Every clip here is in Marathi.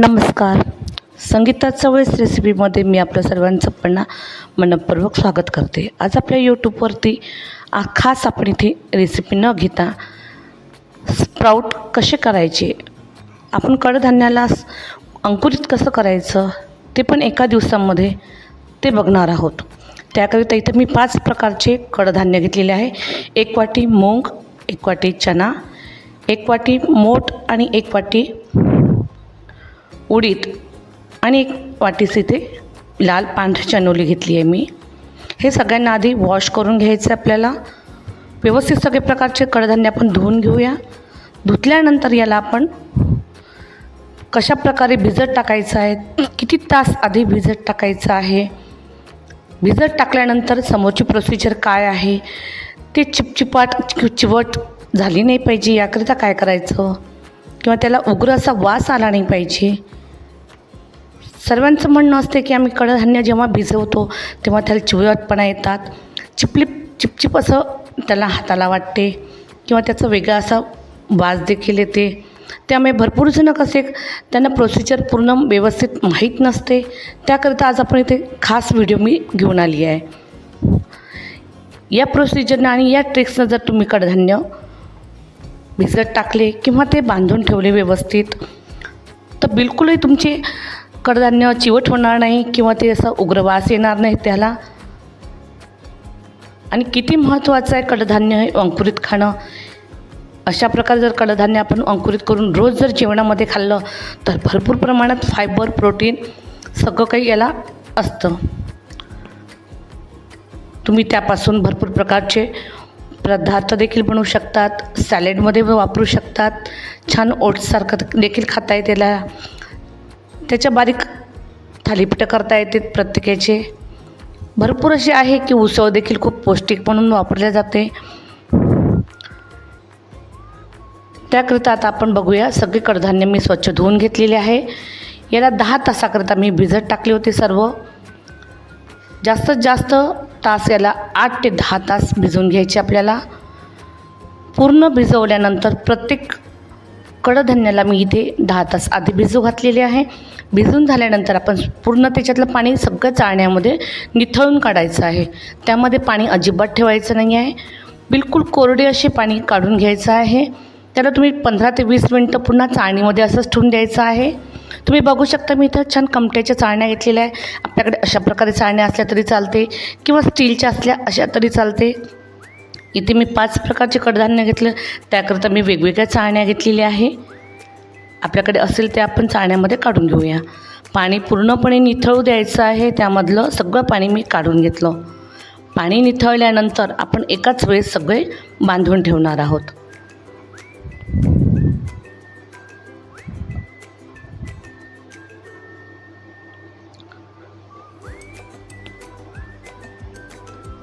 नमस्कार. संगीता चवळीस रेसिपीमध्ये मी आपल्या सर्वांचं पुन्हा मनपूर्वक स्वागत करते. आज आपल्या यूट्यूबवरती खास आपण इथे रेसिपी न घेता स्प्राऊट कसे करायचे? आपण कडधान्याला अंकुरित कसं करायचं? ते पण एका दिवसामध्ये ते बघणार आहोत. त्याकरिता इथं मी पाच प्रकारचे कडधान्य घेतलेले आहे. एक वाटी मूग एक वाटी चना एक वाटी मोठ आणि एक वाटी उडीद आणि एक वाटीस इथे लाल पांढरी चनोली घेतली आहे मी. हे सगळ्यांना आधी वॉश करून घ्यायचं आहे आपल्याला. व्यवस्थित सगळे प्रकारचे कडधान्य आपण धुवून घेऊया. धुतल्यानंतर याला आपण कशा प्रकारे भिजत टाकायचं आहे किती तास आधी भिजत टाकायचं आहे भिजत टाकल्यानंतर समोरची प्रोसिजर काय आहे ते चिपचिपाट चिवट झाली नाही पाहिजे याकरिता काय करायचं? किंवा त्याला उग्र असा वास आला नाही पाहिजे? सर्वांचं म्हणणं असते की आम्ही कडधान्य जेव्हा भिजवतो तेव्हा त्याला चिवटपणा येतात. चिपलिप चिपचिप असं त्याला हाताला वाटते किंवा त्याचं वेगळा असा वास देखील येते. त्यामुळे भरपूरजणं कसे त्यांना प्रोसिजर पूर्ण व्यवस्थित माहीत नसते. त्याकरिता आज आपण इथे खास व्हिडिओ मी घेऊन आली आहे. या प्रोसिजरनं आणि या ट्रिक्सनं जर तुम्ही कडधान्य भिजत टाकले किंवा ते बांधून ठेवले व्यवस्थित तर बिलकुलही तुमचे कडधान्य चिवट होणार नाही किंवा ते असं उग्र वास येणार नाही त्याला. आणि किती महत्त्वाचं आहे कडधान्य हे अंकुरित खाणं. अशा प्रकारे जर कडधान्य आपण अंकुरित करून रोज जर जेवणामध्ये खाल्लं तर भरपूर प्रमाणात फायबर प्रोटीन सगळं काही याला असतं. तुम्ही त्यापासून भरपूर प्रकारचे पदार्थ देखील बनवू शकतात सॅलेडमध्ये वापरू शकतात. छान ओट्ससारखं देखील खाता येते त्याला. त्याच्या बारीक थालीपीठं करता येतात प्रत्येकाचे. भरपूर असे आहे की उसळ देखील खूप पौष्टिक म्हणून वापरले जाते. त्याकरिता आता आपण बघूया सगळे कडधान्य मी स्वच्छ धुवून घेतलेले आहे. याला दहा तासाकरिता मी भिजत टाकले होते सर्व. जास्तीत जास्त तास याला आठ ते दहा तास भिजवून घ्यायचे आपल्याला. पूर्ण भिजवल्यानंतर प्रत्येक कडधान्याला मी इथे दहा तास आधी भिजू घातलेले आहे. भिजून झाल्यानंतर आपण पूर्ण त्याच्यातलं पाणी सगळं चाळण्यामध्ये निथळून काढायचं आहे. त्यामध्ये पाणी अजिबात ठेवायचं नाही आहे. बिलकुल कोरडे असे पाणी काढून घ्यायचं आहे. त्याला तुम्ही पंधरा ते वीस मिनटं पुन्हा चाळणीमध्ये असंच ठेवून द्यायचं आहे. तुम्ही बघू शकता मी इथं छान कमट्याच्या चाळण्या घेतलेल्या आहे आपल्याकडे अशा प्रकारे चाळण्या असल्या तरी चालते किंवा स्टीलच्या असल्या अशा तरी चालते. इथे मी पाच प्रकारचे कडधान्य घेतलं. त्याकरता मी वेगवेगळ्या चाळण्या घेतलेल्या आहे. आपल्याकडे असेल ते आपण चाळण्यामध्ये काढून घेऊया. पाणी पूर्णपणे निथळू द्यायचं आहे. त्यामधलं सगळं पाणी मी काढून घेतलं. पाणी निथळल्यानंतर आपण एकाच वेळेस सगळे बांधून ठेवणार आहोत.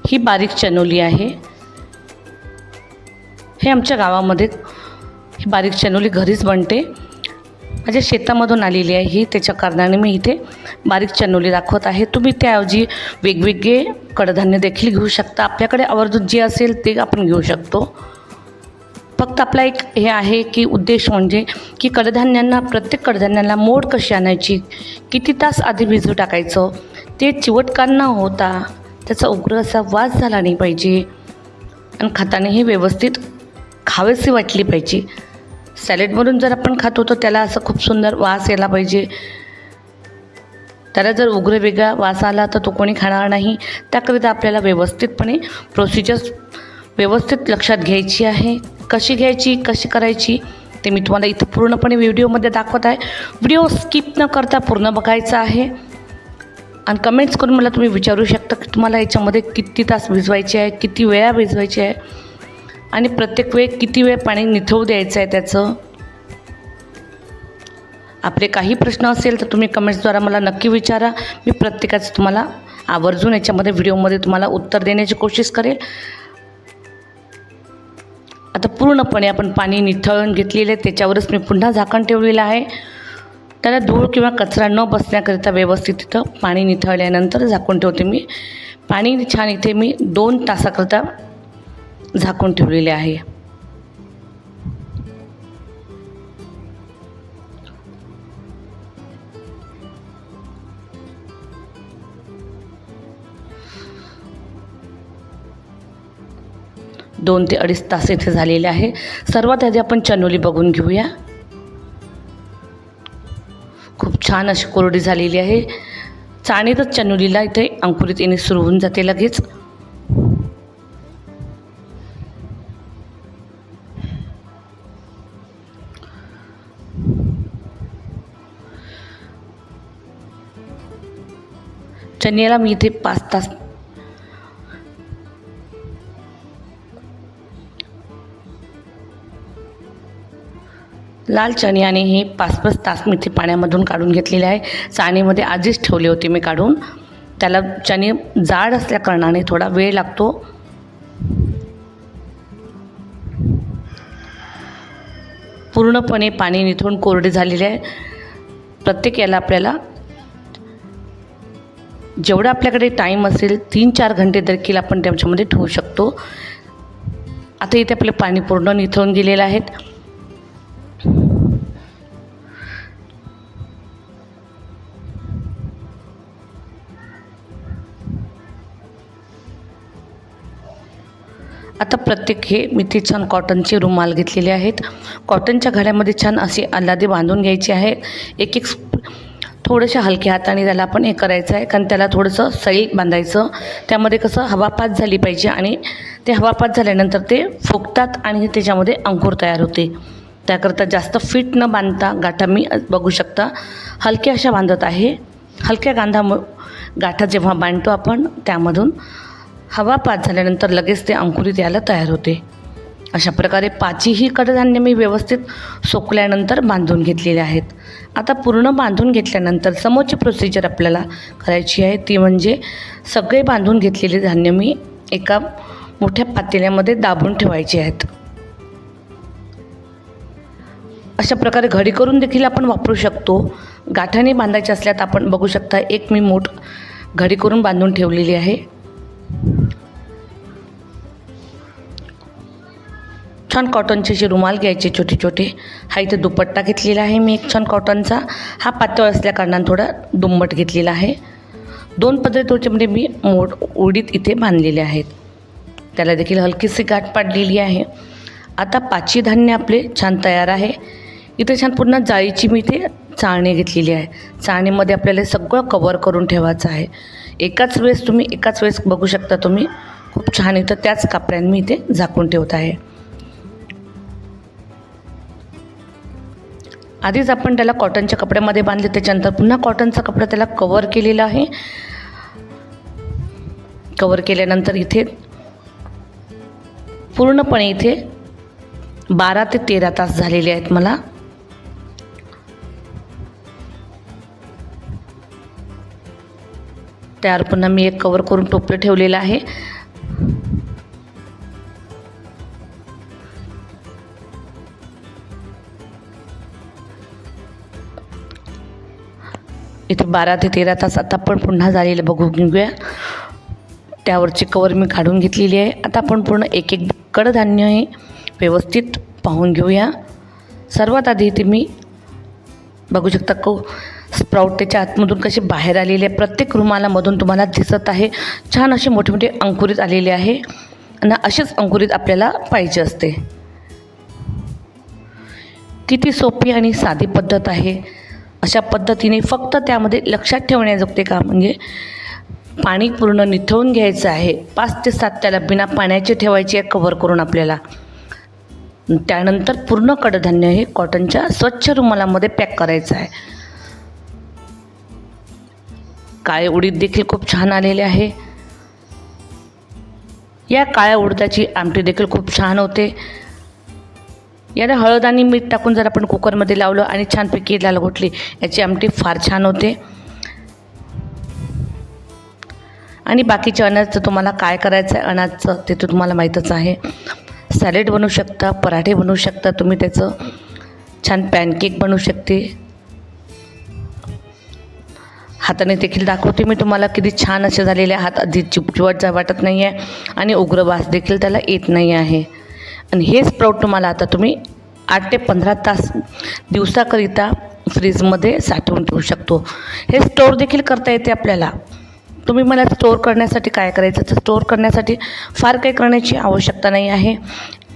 ही बारीक चनोली आहे. हे आमच्या गावामध्ये ही बारीक चनोली घरीच बनते. माझ्या शेतामधून आलेली आहे ही त्याच्या कारणाने मी इथे बारीक चनोली दाखवत आहे. तुम्ही त्याऐवजी वेगवेगळे कडधान्य देखील घेऊ शकता. आपल्याकडे आवर्जून जे असेल ते आपण घेऊ शकतो. फक्त आपला एक हे आहे की उद्देश म्हणजे की कडधान्यांना प्रत्येक कडधान्याला मोड कशी आणायची किती तास आधी भिजू टाकायचं ते चिवटकान न होता त्याचा उग्र असा वास झाला नाही पाहिजे. आणि खाताने हे व्यवस्थित खावेसी वाटली पाहिजे. सॅलेडमधून जर आपण खातो तर त्याला असं खूप सुंदर वास यायला पाहिजे. त्याला जर उग्र वेगळा वास आला तर तो कोणी खाणार नाही. त्याकरिता आपल्याला व्यवस्थितपणे प्रोसिजर्स व्यवस्थित लक्षात घ्यायची आहे. कशी घ्यायची कशी करायची ते मी तुम्हाला इथं पूर्णपणे व्हिडिओमध्ये दाखवत आहे. व्हिडिओ स्किप न करता पूर्ण बघायचा आहे. आणि कमेंट्स करून मला तुम्ही विचारू शकता की तुम्हाला याच्यामध्ये किती तास भिजवायचे आहे किती वेळा भिजवायचे आहे. आणि प्रत्येक वेळ किती वेळ पाणी निथळू द्यायचं आहे त्याचं? आपले काही प्रश्न असेल तर तुम्ही कमेंट्सद्वारा मला नक्की विचारा. मी प्रत्येकाचं तुम्हाला आवर्जून याच्यामध्ये व्हिडिओमध्ये तुम्हाला उत्तर देण्याची कोशिश करेल. आता पूर्णपणे आपण पाणी निथळून घेतलेलं आहे त्याच्यावरच मी पुन्हा झाकण ठेवलेलं आहे. त्याला धूळ किंवा कचरा न बसण्याकरिता व्यवस्थित तिथं पाणी निथळल्यानंतर झाकून ठेवते मी. पाणी छान इथे मी दोन तासाकरता झाकून ठेवलेले आहे. दोन ते अडीच तास इथे झालेले आहे. सर्वात आधी आपण चनोली बघून घेऊया. खूप छान अशी कोरडी झालेली आहे. चाणीतच चनोलीला इथे अंकुरित येणे सुरू होऊन जाते लगेच. चण्याला मी इथे पाच तास लाल चण्याने हे पाच पाच तास मी ते पाण्यामधून काढून घेतलेले आहे. चाणीमध्ये आधीच ठेवले होते मी काढून. त्याला चणे जाड असल्या कारणाने थोडा वेळ लागतो. पूर्णपणे पाणी निथून कोरडे झालेले आहे. प्रत्येक याला आपल्याला जेवढा आपल्याकडे टाईम असेल तीन चार घंटे देखील आपण त्याच्यामध्ये ठेवू शकतो. आता इथे आपले पाणी पूर्ण निथळून गेलेलं आहेत आता प्रत्येक हे मी ते छान कॉटनचे रुमाल घेतलेले आहेत. कॉटनच्या घड्यामध्ये छान असे आल्हादे बांधून घ्यायचे आहे एक एक थोडंशा हलक्या हाताने त्याला आपण हे करायचं आहे. कारण त्याला थोडंसं सैल बांधायचं. त्यामध्ये कसं हवापात झाली पाहिजे आणि ते हवापात झाल्यानंतर ते फुगतात आणि त्याच्यामध्ये अंकुर तयार होते. त्याकरता जास्त फिट न बांधता गाठा मी बघू शकता. हलक्या अशा बांधत आहे. हलक्या गांधा गाठा जेव्हा बांधतो आपण त्यामधून हवापात झाल्यानंतर लगेच ते अंकुरित यायला तयार होते. अशा प्रकारे पाचीही कडधान्य मी व्यवस्थित सोकल्यानंतर बांधून घेतलेले आहेत. आता पूर्ण बांधून घेतल्यानंतर समोरची प्रोसिजर आपल्याला करायची आहे. ती म्हणजे सगळे बांधून घेतलेले धान्य मी एका मोठ्या पातेल्यामध्ये दाबून ठेवायचे आहेत. अशा प्रकारे घडी करून देखील आपण वापरू शकतो. गाठाने बांधायचे असल्यात आपण बघू शकता एक मी मूठ घडी करून बांधून ठेवलेली आहे. छान कॉटनचे जे रुमाल घ्यायचे छोटे छोटे हा इथे दुपट्टा घेतलेला आहे मी एक छान कॉटनचा हा पातळ असल्याकारणान थोडा दुम्मट घेतलेला आहे. दोन पद्धतीमध्ये म्हणजे मी मोड उडीत इथे बांधलेले आहेत. त्याला देखील हलकीशी गाठ पाडलेली आहे. आता पाचवी धान्य आपले छान तयार आहे. इथे छान पुन्हा जाळीची मी इथे चाळणी घेतलेली आहे. चाळणीमध्ये आपल्याला सगळं कवर करून ठेवायचं आहे. एकाच वेळेस तुम्ही एकाच वेळेस बघू शकता तुम्ही खूप छान इथं त्याच कापड्यांनी मी इथे झाकून ठेवत आहे. आधीच आपण त्याला कॉटनच्या कपड्यामध्ये बांधले त्याच्यानंतर पुन्हा कॉटनचा कपडा त्याला कवर केलेला आहे. कवर केल्यानंतर इथे पूर्णपणे इथे बारा ते तेरा तास झालेले आहेत मला. त्यावर पुन्हा मी एक कवर करून टोपलं ठेवलेलं आहे. बारा ते तेरा तास आता आपण पुन्हा झालेलं बघू घेऊया. त्यावरची कवर मी काढून घेतलेली आहे. आता आपण पूर्ण एक एक कडधान्य हे व्यवस्थित पाहून घेऊया. सर्वात आधी ते मी बघू शकता को स्प्राऊट त्याच्या आतमधून कसे बाहेर आलेले आहे. प्रत्येक रुमालामधून तुम्हाला दिसत आहे. छान असे मोठे मोठे अंकुरित आलेले आहे. आणि असेच अंकुरित आपल्याला पाहिजे असते. किती सोपी आणि साधी पद्धत आहे. अशा पद्धतीने फक्त त्यामध्ये लक्षात ठेवण्याजोगते का? म्हणजे पाणी पूर्ण निथळून घ्यायचं आहे. पाच ते सात त्याला बिना पाण्याचे ठेवायचे आहे कव्हर करून आपल्याला. त्यानंतर पूर्ण कडधान्य हे कॉटनच्या स्वच्छ रुमालामध्ये पॅक करायचं आहे. काळे उडीद देखील खूप छान आलेले आहे. या काळ्या उडदाची आमटी देखील खूप छान होते. याला हळद आणि मीठ टाकून जर आपण कुकरमध्ये लावलं आणि छानपैकी लाल घोटली याची आमटी फार छान होते. आणि बाकीच्या अनाजचं तुम्हाला काय करायचं आहे? अनाजचं ते तर तुम्हाला माहीतच आहे. सॅलेड बनवू शकता पराठे बनवू शकता तुम्ही त्याचं. छान पॅनकेक बनवू शकते. हाताने देखील दाखवते मी तुम्हाला किती छान असे झालेले हात आधी चिपचिवट जा वाटत नाही आहे आणि उग्र वास देखील त्याला येत नाही आहे. आणि हे प्रौढ तुम्हाला आता तुम्ही आठ ते पंधरा तास दिवसाकरिता फ्रीजमध्ये साठवून ठेवू शकतो. हे स्टोअर देखील करता येते आपल्याला. तुम्ही मला स्टोअर करण्यासाठी काय करायचं? तर स्टोअर करण्यासाठी फार काही करण्याची आवश्यकता नाही आहे.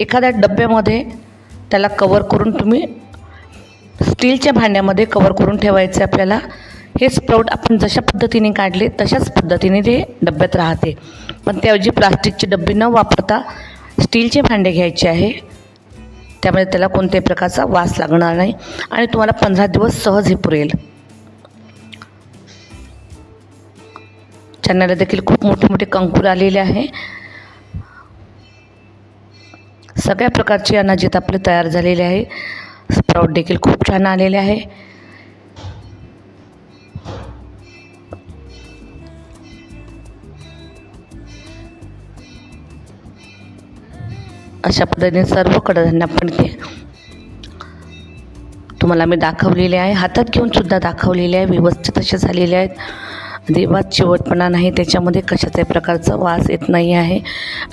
एखाद्या डब्यामध्ये त्याला कवर करून तुम्ही स्टीलच्या भांड्यामध्ये कवर करून ठेवायचे आपल्याला. हे स्प्राऊट आपण जशा पद्धतीने काढले तशाच पद्धतीने ते डब्यात राहते. पण त्याऐवजी प्लास्टिकचे डबे न वापरता स्टीलचे भांडे घ्यायचे आहे. त्यामुळे त्याला कोणत्याही प्रकारचा वास लागणार नाही आणि तुम्हाला पंधरा दिवस सहज हे पुरेल. चॅनलला देखील खूप मोठे मोठे कंकूर आलेले आहे. सगळ्या प्रकारचे अनाजित आपले तयार झालेले आहे. स्प्राऊट देखील खूप छान आलेले आहे. अशा पद्धतीने सर्व कडधान्य आपण के तुम्हाला मी दाखवलेले आहे. हातात घेऊन सुद्धा दाखवलेले आहे. व्यवस्थित असे झालेले आहेत. देवात चिवटपणा नाही. त्याच्यामध्ये कशाच्याही प्रकारचा वास येत नाही आहे.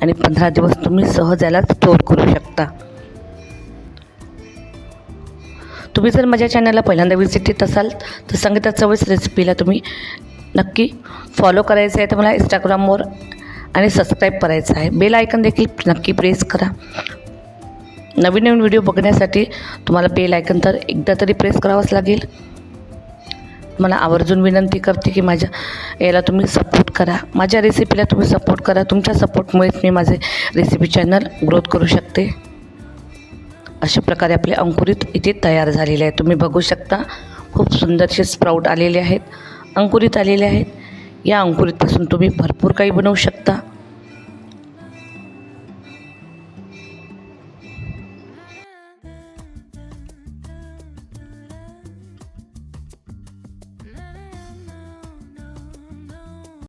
आणि पंधरा दिवस तुम्ही सहज याला स्टोअर करू शकता. तुम्ही जर माझ्या चॅनलला पहिल्यांदा व्हिजिट देत असाल तर संगीता चवळीस रेसिपीला तुम्ही नक्की फॉलो करायचं आहे. तर मला इंस्टाग्रामवर आणि सबस्क्राईब करायचं आहे. बेल आयकन देखील नक्की प्रेस करा. नवीन नवीन व्हिडिओ बघण्यासाठी तुम्हाला बेल आयकन तर एकदा तरी प्रेस करावंच लागेल. मला आवर्जून विनंती करते की माझ्या याला तुम्ही सपोर्ट करा. माझ्या रेसिपीला तुम्ही सपोर्ट करा. तुमच्या सपोर्टमुळेच मी माझे रेसिपी चॅनल ग्रोथ करू शकते. अशा प्रकारे आपले अंकुरित इथे तयार झालेले आहे. तुम्ही बघू शकता खूप सुंदरसे स्प्राऊट आलेले आहेत. अंकुरित आलेले आहेत. या अंकुरीतपासून तुम्ही भरपूर काही बनवू शकता.